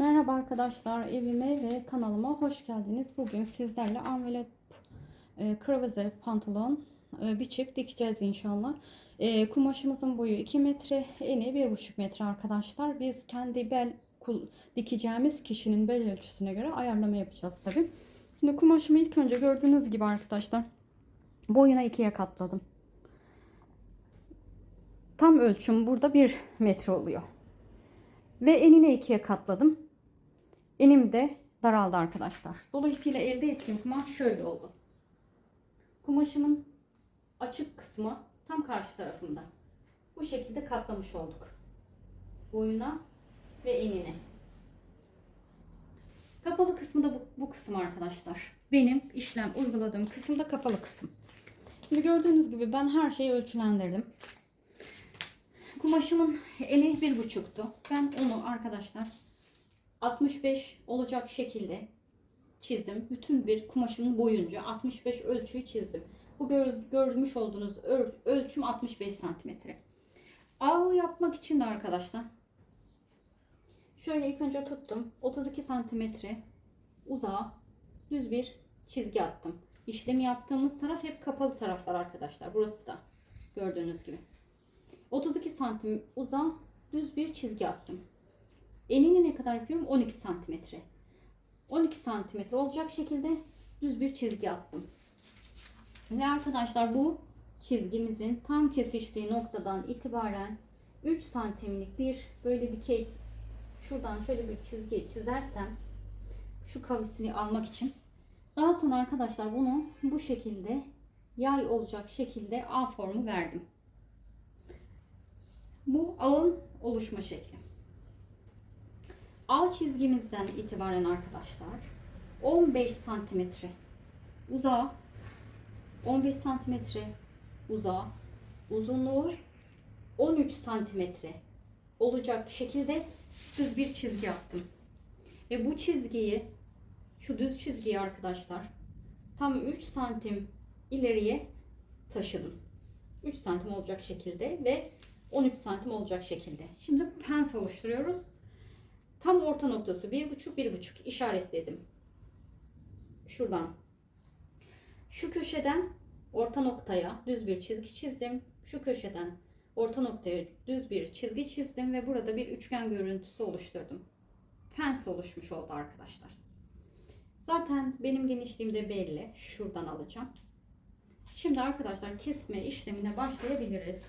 Merhaba arkadaşlar, evime ve kanalıma hoş geldiniz. Bugün sizlerle envelop e, kravaze pantolon e, biçip dikeceğiz inşallah. E, kumaşımızın boyu 2 metre, eni 1,5 metre arkadaşlar. Biz kendi bel kul- dikeceğimiz kişinin bel ölçüsüne göre ayarlama yapacağız tabi. Şimdi kumaşımı ilk önce gördüğünüz gibi arkadaşlar boyuna ikiye katladım. Tam ölçüm burada 1 metre oluyor. Ve enine ikiye katladım. Enim de daraldı arkadaşlar. Dolayısıyla elde ettiğim kumaş şöyle oldu. Kumaşımın açık kısmı tam karşı tarafında. Bu şekilde katlamış olduk. Boyuna ve enine. Kapalı kısmı da bu, bu kısım arkadaşlar. Benim işlem uyguladığım kısım da kapalı kısım. Şimdi gördüğünüz gibi ben her şeyi ölçülendirdim. Kumaşımın eni bir buçuktu. Ben onu arkadaşlar 65 olacak şekilde çizdim. Bütün bir kumaşımın boyunca 65 ölçüyü çizdim. Bu gör, görmüş olduğunuz öl- ölçüm 65 santimetre. Ağ yapmak için de arkadaşlar şöyle ilk önce tuttum. 32 santimetre uzağa düz bir çizgi attım. İşlemi yaptığımız taraf hep kapalı taraflar arkadaşlar. Burası da gördüğünüz gibi. 32 santim uzağa düz bir çizgi attım. Enini ne kadar yapıyorum? 12 santimetre. 12 santimetre olacak şekilde düz bir çizgi attım. Ve arkadaşlar bu çizgimizin tam kesiştiği noktadan itibaren 3 santimlik bir böyle dikey şuradan şöyle bir çizgi çizersem şu kavisini almak için daha sonra arkadaşlar bunu bu şekilde yay olacak şekilde A formu verdim. Bu ağın oluşma şekli. Ağ çizgimizden itibaren arkadaşlar 15 santimetre uzağa 15 santimetre uzağa uzunluğu 13 santimetre olacak şekilde düz bir çizgi yaptım. Ve bu çizgiyi şu düz çizgiyi arkadaşlar tam 3 santim ileriye taşıdım. 3 santim olacak şekilde ve 13 santim olacak şekilde. Şimdi pens oluşturuyoruz. Tam orta noktası 1,5 1,5 işaretledim. Şuradan. Şu köşeden orta noktaya düz bir çizgi çizdim. Şu köşeden orta noktaya düz bir çizgi çizdim ve burada bir üçgen görüntüsü oluşturdum. Pens oluşmuş oldu arkadaşlar. Zaten benim genişliğim de belli. Şuradan alacağım. Şimdi arkadaşlar kesme işlemine başlayabiliriz.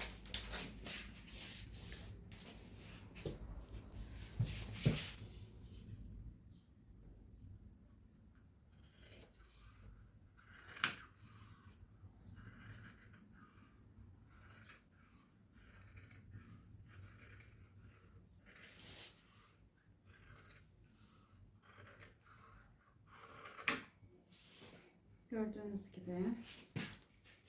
Gördüğünüz gibi.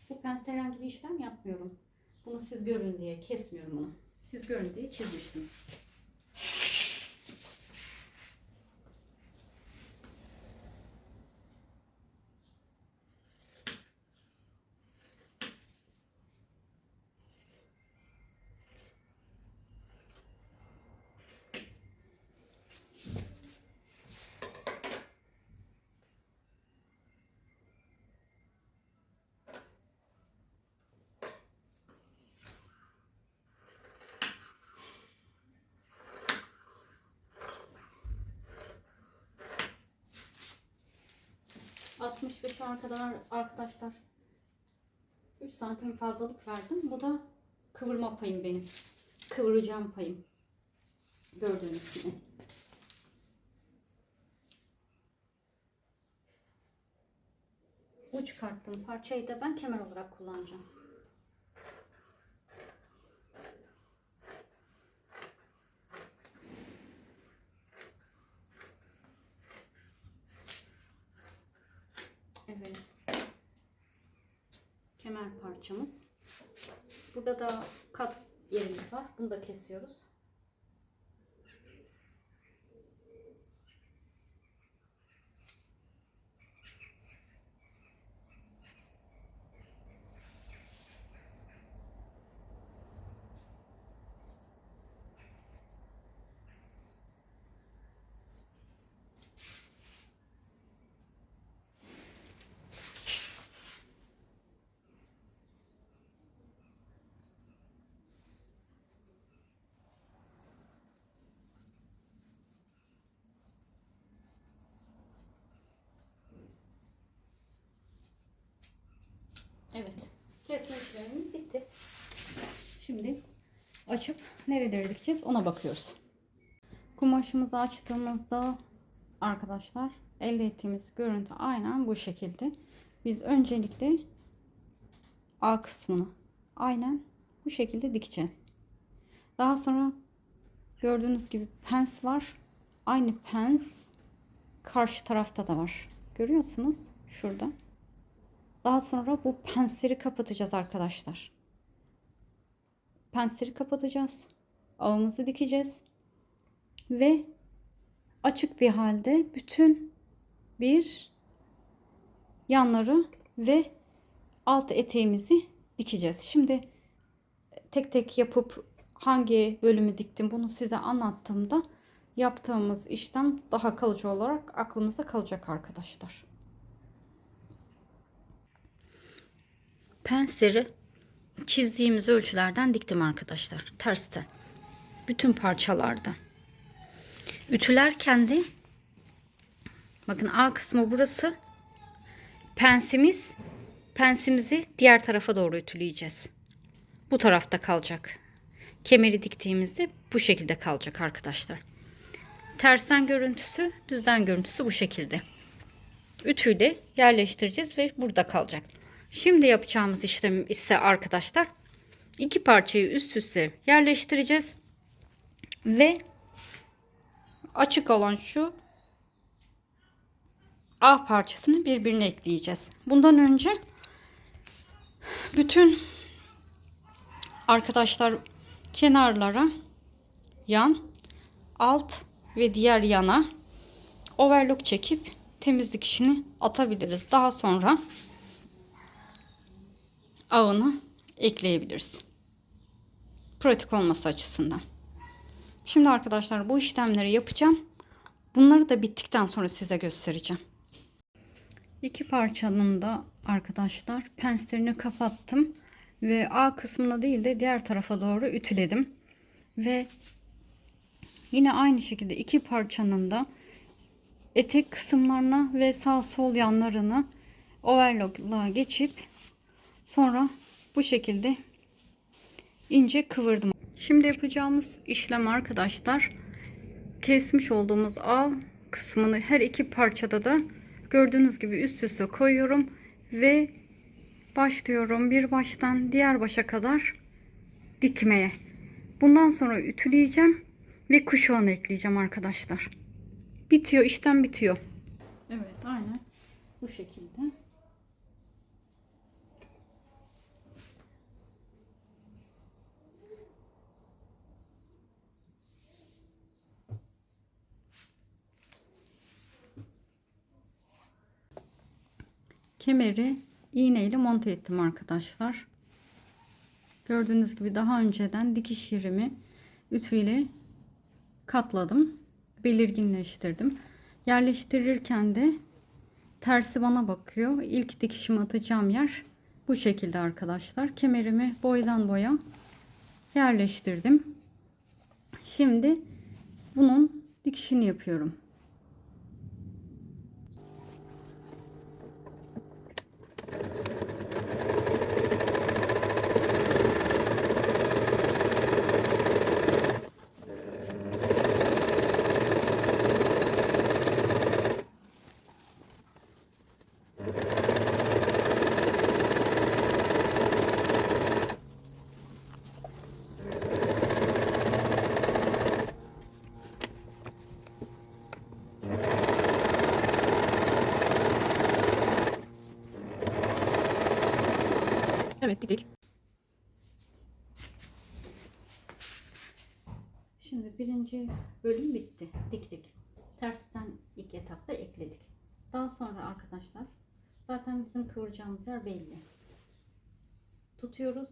Bu pense herhangi bir işlem yapmıyorum. Bunu siz görün diye kesmiyorum bunu. Siz görün diye çizmiştim. ...65 kadar arkadaşlar... ...3 santim fazlalık verdim. Bu da kıvırma payım benim. Kıvıracağım payım. Gördüğünüz gibi. Bu çıkarttığım parçayı da ben kemer olarak kullanacağım. Evet. Parçamız. Burada da kat yerimiz var. Bunu da kesiyoruz. Evet. Kesme işlemimiz bitti. Şimdi açıp nereleri dikeceğiz ona bakıyoruz. Kumaşımızı açtığımızda arkadaşlar elde ettiğimiz görüntü aynen bu şekilde. Biz öncelikle A kısmını aynen bu şekilde dikeceğiz. Daha sonra gördüğünüz gibi pens var. Aynı pens karşı tarafta da var. Görüyorsunuz şurada. Daha sonra bu pensleri kapatacağız arkadaşlar. Pensleri kapatacağız. Ağımızı dikeceğiz. Ve açık bir halde bütün bir yanları ve alt eteğimizi dikeceğiz. Şimdi tek tek yapıp hangi bölümü diktim bunu size anlattığımda yaptığımız işlem daha kalıcı olarak aklımızda kalacak arkadaşlar. Penseri çizdiğimiz ölçülerden diktim arkadaşlar. Tersten. Bütün parçalarda. Ütülerken de bakın A kısmı burası. Pensimiz pensimizi diğer tarafa doğru ütüleyeceğiz. Bu tarafta kalacak. Kemeri diktiğimizde bu şekilde kalacak arkadaşlar. Tersten görüntüsü, düzden görüntüsü bu şekilde. Ütüyle yerleştireceğiz ve burada kalacak. Şimdi yapacağımız işlem ise arkadaşlar iki parçayı üst üste yerleştireceğiz ve açık olan şu A parçasını birbirine ekleyeceğiz. Bundan önce bütün arkadaşlar kenarlara yan, alt ve diğer yana overlock çekip temizlik işini atabiliriz. Daha sonra ağını ekleyebiliriz. Pratik olması açısından. Şimdi arkadaşlar bu işlemleri yapacağım. Bunları da bittikten sonra size göstereceğim. İki parçanın da arkadaşlar penslerini kapattım ve A kısmına değil de diğer tarafa doğru ütüledim. Ve yine aynı şekilde iki parçanın da etek kısımlarına ve sağ sol yanlarını overlock'la geçip sonra bu şekilde ince kıvırdım. Şimdi yapacağımız işlem arkadaşlar kesmiş olduğumuz A kısmını her iki parçada da gördüğünüz gibi üst üste koyuyorum ve başlıyorum bir baştan diğer başa kadar dikmeye. Bundan sonra ütüleyeceğim ve kuşağını ekleyeceğim arkadaşlar. Bitiyor işlem bitiyor. Evet aynen bu şekilde. Kemeri iğneyle monte ettim arkadaşlar. Gördüğünüz gibi daha önceden dikiş yerimi ütüyle katladım. Belirginleştirdim. Yerleştirirken de tersi bana bakıyor. İlk dikişimi atacağım yer bu şekilde arkadaşlar. Kemerimi boydan boya yerleştirdim. Şimdi bunun dikişini yapıyorum. Evet diktik. Şimdi birinci bölüm bitti. Diktik. Tersten ilk etapta ekledik. Daha sonra arkadaşlar zaten bizim kıvıracağımız yer belli. Tutuyoruz.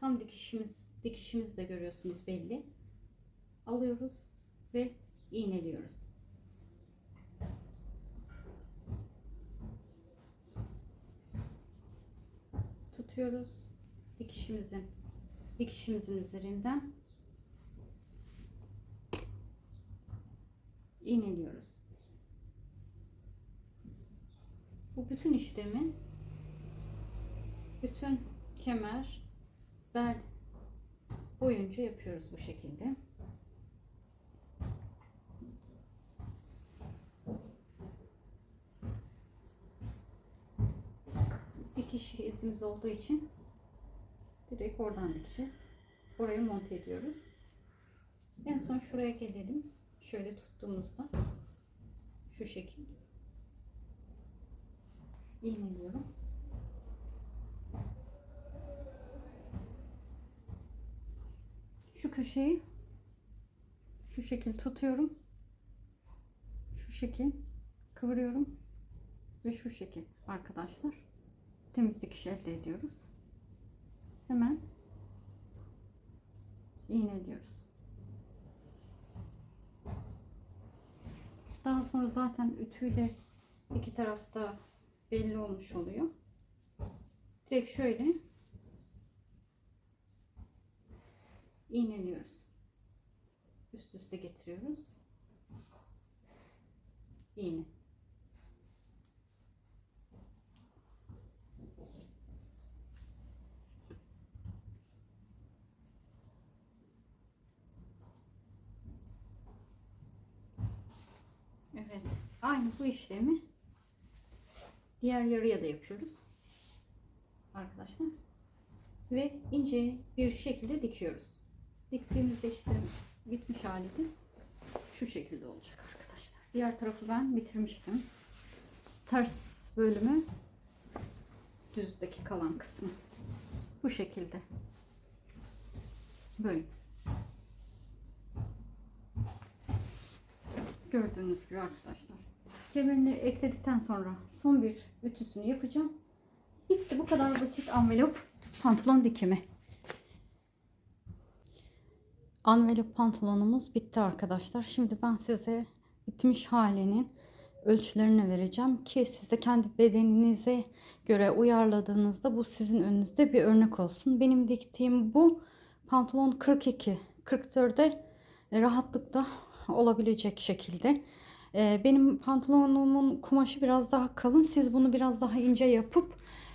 Tam dikişimiz dikişimiz de görüyorsunuz belli. Alıyoruz ve iğneliyoruz. Tutuyoruz. Dikişimizin dikişimizin üzerinden iğneliyoruz. Bu bütün işlemi bütün kemer bel boyunca yapıyoruz bu şekilde. Dikiş izimiz olduğu için direkt oradan dikeceğiz. Orayı monte ediyoruz. En son şuraya gelelim. Şöyle tuttuğumuzda şu şekil iğneliyorum. Şu köşeyi şu şekil tutuyorum. Şu şekil kıvırıyorum ve şu şekil arkadaşlar temiz dikiş elde ediyoruz. Hemen iğneliyoruz. Daha sonra zaten ütüyle iki tarafta belli olmuş oluyor. Direkt şöyle iğneliyoruz. Üst üste getiriyoruz. İğne. Evet. Aynı bu işlemi diğer yarıya da yapıyoruz. Arkadaşlar. Ve ince bir şekilde dikiyoruz. Diktiğimizde işte bitmiş hali şu şekilde olacak arkadaşlar. Diğer tarafı ben bitirmiştim. Ters bölümü düzdeki kalan kısmı. Bu şekilde. Böyle. Gördüğünüz gibi arkadaşlar. Kemerini ekledikten sonra son bir ütüsünü yapacağım. Bitti bu kadar basit envelop pantolon dikimi. Envelop pantolonumuz bitti arkadaşlar. Şimdi ben size bitmiş halinin ölçülerini vereceğim ki siz de kendi bedeninize göre uyarladığınızda bu sizin önünüzde bir örnek olsun. Benim diktiğim bu pantolon 42 44'e rahatlıkla olabilecek şekilde. Ee, benim pantolonumun kumaşı biraz daha kalın. Siz bunu biraz daha ince yapıp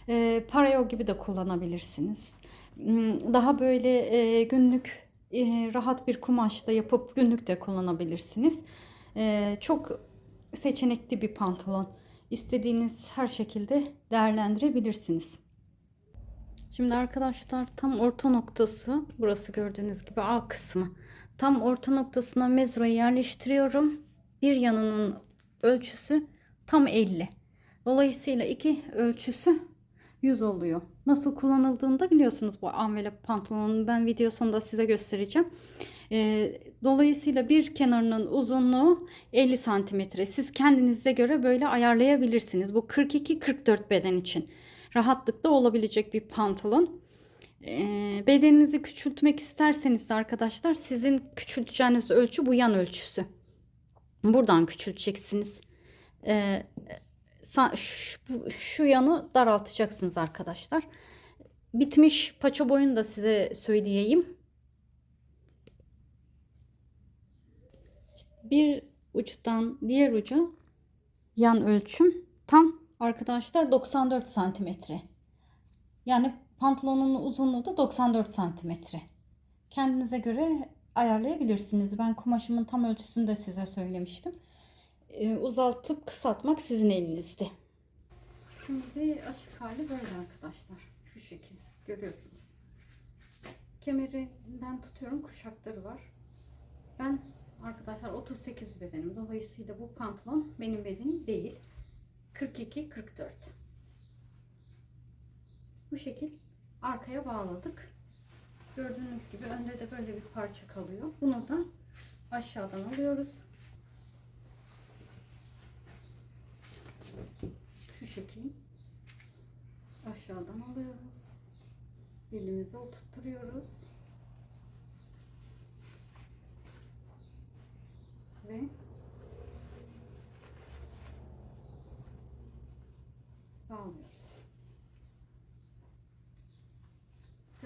e, parayo gibi de kullanabilirsiniz. Hmm, Daha böyle e, günlük e, rahat bir kumaşta yapıp günlük de kullanabilirsiniz. E, çok seçenekli bir pantolon. İstediğiniz her şekilde değerlendirebilirsiniz. Şimdi arkadaşlar tam orta noktası burası gördüğünüz gibi A kısmı. Tam orta noktasına mezroyu yerleştiriyorum. Bir yanının ölçüsü tam 50. Dolayısıyla iki ölçüsü 100 oluyor. Nasıl kullanıldığını da biliyorsunuz bu envelop pantolonun. Ben video sonunda size göstereceğim. Ee, dolayısıyla bir kenarının uzunluğu 50 santimetre. Siz kendinize göre böyle ayarlayabilirsiniz. Bu 42-44 beden için rahatlıkla olabilecek bir pantolon. Ee, bedeninizi küçültmek isterseniz de arkadaşlar sizin küçülteceğiniz ölçü bu yan ölçüsü. Buradan küçülteceksiniz. Ee, şu, şu yanı daraltacaksınız arkadaşlar. Bitmiş paça boyunu da size söyleyeyim. Bir uçtan diğer uca yan ölçüm tam arkadaşlar 94 santimetre. Yani pantolonun uzunluğu da 94 santimetre. Kendinize göre ayarlayabilirsiniz. Ben kumaşımın tam ölçüsünü de size söylemiştim. Ee, uzaltıp kısaltmak sizin elinizde. Şimdi açık hali böyle arkadaşlar. Şu şekil görüyorsunuz. Kemerinden tutuyorum kuşakları var. Ben arkadaşlar 38 bedenim. Dolayısıyla bu pantolon benim bedenim değil. 42-44. Bu şekil arkaya bağladık. Gördüğünüz gibi önde de böyle bir parça kalıyor. Bunu da aşağıdan alıyoruz. Şu şekil aşağıdan alıyoruz. Elimize oturtturuyoruz. Ve bağlıyoruz.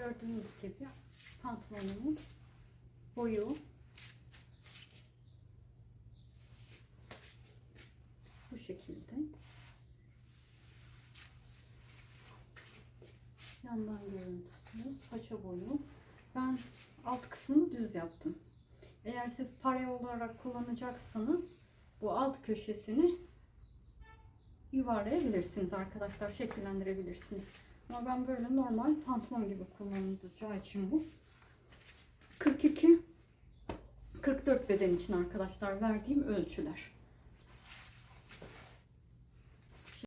Gördüğünüz gibi pantolonumuz boyu bu şekilde. Ben alt kısmını düz yaptım. Eğer siz pare olarak kullanacaksanız bu alt köşesini yuvarlayabilirsiniz arkadaşlar. Şekillendirebilirsiniz. Ama ben böyle normal pantolon gibi kullanılacağı için bu. 42 44 beden için arkadaşlar verdiğim ölçüler.